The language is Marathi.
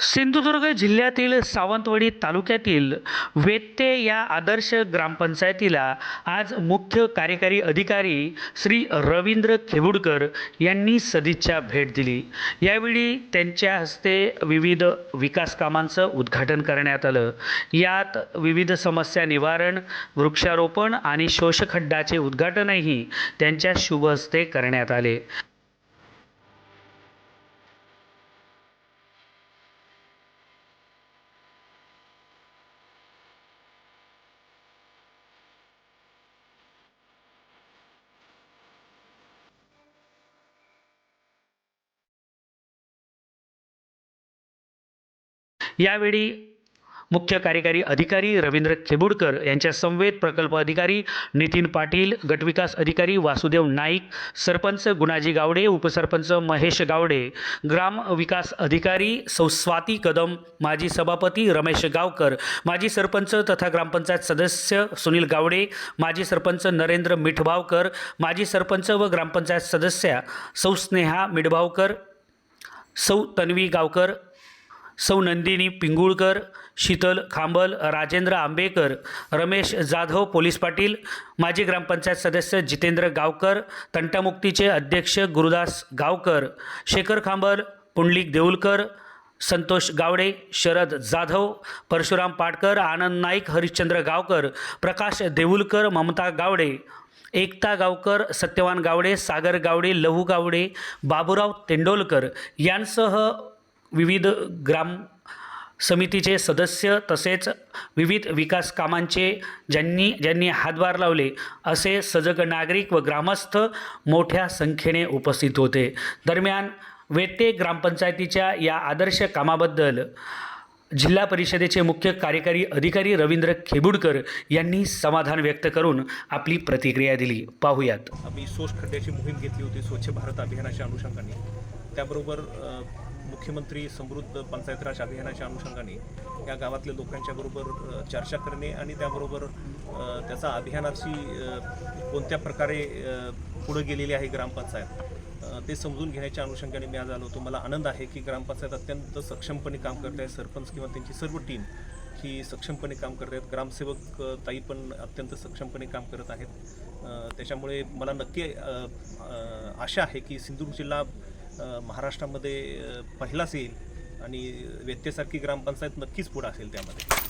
सिंधुदुर्ग जिल्ह्यातील सावंतवाडी तालुक्यातील वेत्ते या आदर्श ग्रामपंचायतीला आज मुख्य कार्यकारी अधिकारी श्री रवींद्र खेबुडकर यांनी सदिच्छा भेट दिली. यावेळी त्यांच्या हस्ते विविध विकास कामांचं उद्घाटन करण्यात आलं. यात विविध समस्या निवारण वृक्षारोपण आणि शोषखड्डाचे उद्घाटनही त्यांच्या शुभ हस्ते करण्यात आले. यावेळी मुख्य कार्यकारी अधिकारी रवींद्र खेबुडकर यांच्या समवेत प्रकल्प अधिकारी नितीन पाटील गटविकास अधिकारी वासुदेव नाईक सरपंच गुणाजी गावडे उपसरपंच महेश गावडे ग्राम विकास अधिकारी सौ स्वाती कदम माजी सभापती रमेश गावकर माजी सरपंच तथा ग्रामपंचायत सदस्य सुनील गावडे माजी सरपंच नरेंद्र मिठभावकर माजी सरपंच व ग्रामपंचायत सदस्या सौ स्नेहा मिठभावकर सौ तन्वी गावकर सौ नंदिनी पिंगुळकर शीतल खांबल राजेंद्र आंबेकर रमेश जाधव पोलीस पाटील माजी ग्रामपंचायत सदस्य जितेंद्र गावकर तंटामुक्तीचे अध्यक्ष गुरुदास गावकर शेखर खांबल पुंडलिक देऊलकर संतोष गावडे शरद जाधव परशुराम पाटकर आनंद नाईक हरिश्चंद्र गावकर प्रकाश देऊलकर ममता गावडे एकता गावकर सत्यवान गावडे सागर गावडे लहू गावडे बाबुराव तेंडोलकर यांसह विविध ग्राम समितीचे सदस्य तसेच विविध विकास कामांचे ज्यांनी ज्यांनी हातभार लावले असे सजग नागरिक व ग्रामस्थ मोठ्या संख्येने उपस्थित होते. दरम्यान वेते ग्रामपंचायतीच्या या आदर्श कामाबद्दल जिल्हा परिषदेचे मुख्य कार्यकारी अधिकारी रवींद्र खेबुडकर यांनी समाधान व्यक्त करून आपली प्रतिक्रिया दिली. पाहूयात. आम्ही सोस खड्ड्याची मोहीम घेतली होती स्वच्छ भारत अभियानाच्या अनुषंगाने. त्याबरोबर मुख्यमंत्री समृद्ध पंचायत राज अभियानाच्या अनुषंगाने या गावातल्या लोकांच्या बरोबर चर्चा करणे आणि त्याबरोबर त्याचा अभियानाची कोणत्या प्रकारे पुढे गेलेली आहे ग्रामपंचायत ते समजून घेण्याच्या अनुषंगाने मी आज आलो होतो. मला आनंद आहे की ग्रामपंचायत अत्यंत सक्षमपणे काम करत आहे. सरपंच किंवा त्यांची सर्व टीम ही सक्षमपणे काम करत आहेत. ग्रामसेवक ताई पण अत्यंत सक्षमपणे काम करत आहेत. त्याच्यामुळे मला नक्की आशा आहे की सिंधुदुर्ग जिल्हा महाराष्ट्रामध्ये पहिलाच येईल आणि व्यत्यसारखी ग्रामपंचायत नक्कीच पुढं असेल त्यामध्ये.